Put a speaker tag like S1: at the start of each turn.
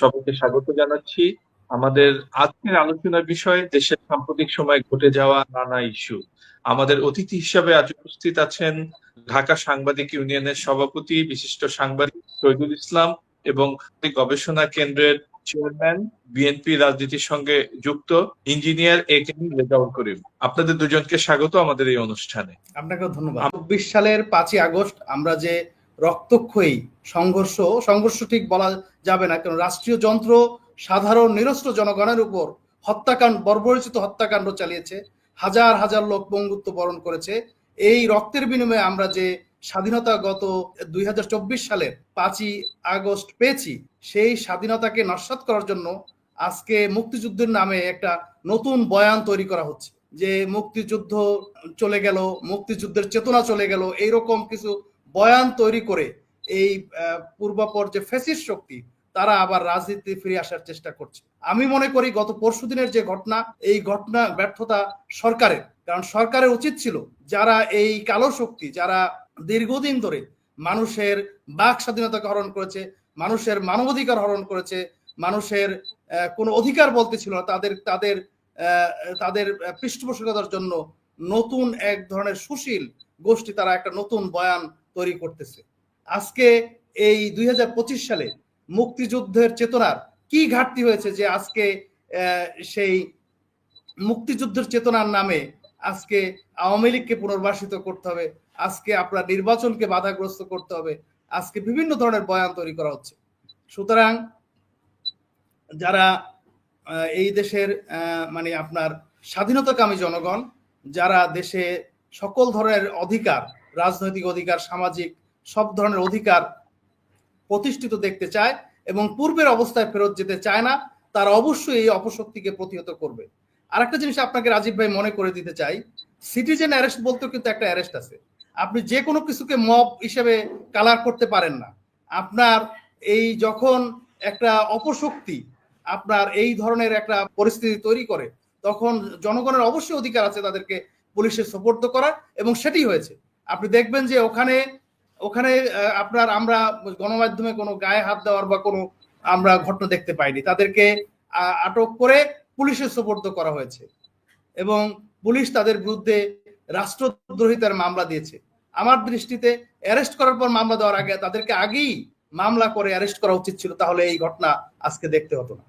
S1: সবাইকে স্বাগত জানাচ্ছি। আমাদের আজকের আলোচনার বিষয়, দেশের সাম্প্রতিক সময় ঘটে যাওয়া নানা ইস্যু। আমাদের অতিথি হিসাবে আজ উপস্থিত আছেন ঢাকা সাংবাদিক ইউনিয়নের সভাপতি, বিশিষ্ট সাংবাদিক শহীদুল ইসলাম এবং গবেষণা কেন্দ্রের চেয়ারম্যান বিএনপি রাজনীতির সঙ্গে যুক্ত ইঞ্জিনিয়ার এ কে রেজাউল করিম। আপনাদের দুজনকে স্বাগত আমাদের এই অনুষ্ঠানে।
S2: আপনাকে ধন্যবাদ। চব্বিশ সালের পাঁচই আগস্ট আমরা যে রক্তক্ষয়ী, সংঘর্ষ সংঘর্ষ ঠিক বলা যাবে না, কারণ রাষ্ট্রীয় যন্ত্র সাধারণ নিরস্ত্র জনগণের উপর হত্যাকাণ্ড, বর্বরিচিত হত্যাকাণ্ড চালিয়েছে, হাজার হাজার লোক পঙ্গুত্ব বরণ করেছে। এই রক্তের বিনিময়ে আমরা যে স্বাধীনতা গত দুই সালের পাঁচই আগস্ট পেয়েছি, সেই স্বাধীনতাকে নস্বাত করার জন্য আজকে মুক্তিযুদ্ধের নামে একটা নতুন বয়ান তৈরি করা হচ্ছে। যে মুক্তিযুদ্ধ চলে গেল, মুক্তিযুদ্ধের চেতনা চলে গেল, এইরকম কিছু বয়ান তৈরি করে এই পূর্বাপর যে ফেসিস শক্তি, তারা আবার রাজনীতি ফিরে আসার চেষ্টা করছে। আমি মনে করি গত পরশুদিনের যে ঘটনা, এই ঘটনা ব্যর্থতা সরকারের। কারণ সরকারের উচিত ছিল যারা এই কালো শক্তি, যারা দীর্ঘদিন ধরে মানুষের বাক স্বাধীনতাকে হরণ করেছে, মানুষের মানবাধিকার হরণ করেছে, মানুষের কোনো অধিকার বলতে ছিল না, তাদের তাদের তাদের পৃষ্ঠপোষকতার জন্য নতুন এক ধরনের সুশীল গোষ্ঠী, তারা একটা নতুন বয়ান তৈরি করতেছে। আজকে এই দুই সালে মুক্তিযুদ্ধের চেতনার কি ঘাটতি হয়েছে যে আজকে সেই মুক্তিযুদ্ধের চেতনার নামে আজকে আওয়ামী লীগকে পুনর্বাসিত করতে হবে, আজকে আপনার নির্বাচনকে বাধাগ্রস্ত করতে হবে, আজকে বিভিন্ন ধরনের বয়ান তৈরি করা হচ্ছে। সুতরাং যারা এই দেশের মানে আপনার স্বাধীনতাকামী জনগণ, যারা দেশে সকল ধরনের অধিকার রাজনৈতিক অধিকার, সামাজিক, সব ধরনের অধিকার প্রতিষ্ঠিত দেখতে চায় এবং পূর্বের অবস্থায় ফেরত যেতে চায় না, তারা অবশ্যই এই অপশক্তিকে প্রতিহত করবে। আর একটা জিনিস আপনাকে রাজীব ভাই মনে করে দিতে চাই সিটিজেন অ্যারেস্ট বলতেও কিন্তু একটা অ্যারেস্ট আছে। আপনি যে কোনো কিছুকে মব হিসেবে কালার করতে পারেন না। আপনার এই যখন একটা অপশক্তি আপনার এই ধরনের একটা পরিস্থিতি তৈরি করে, তখন জনগণের অবশ্যই অধিকার আছে তাদেরকে পুলিশের সোপর্দ করার এবং সেটি হয়েছে। আপনি দেখবেন যে ওখানে ওখানে আপনার আমরা গণমাধ্যমে কোনো গায়ে হাত দেওয়ার বা কোনো আমরা ঘটনা দেখতে পাইনি। তাদেরকে আটক করে পুলিশের সোপর্দ করা হয়েছে এবং পুলিশ তাদের বিরুদ্ধে রাষ্ট্রদ্রোহিতার মামলা দিয়েছে। আমার দৃষ্টিতে অ্যারেস্ট করার পর মামলা দেওয়ার আগে তাদেরকে আগেই মামলা করে অ্যারেস্ট করা উচিত ছিল, তাহলে এই ঘটনা আজকে দেখতে হতো না।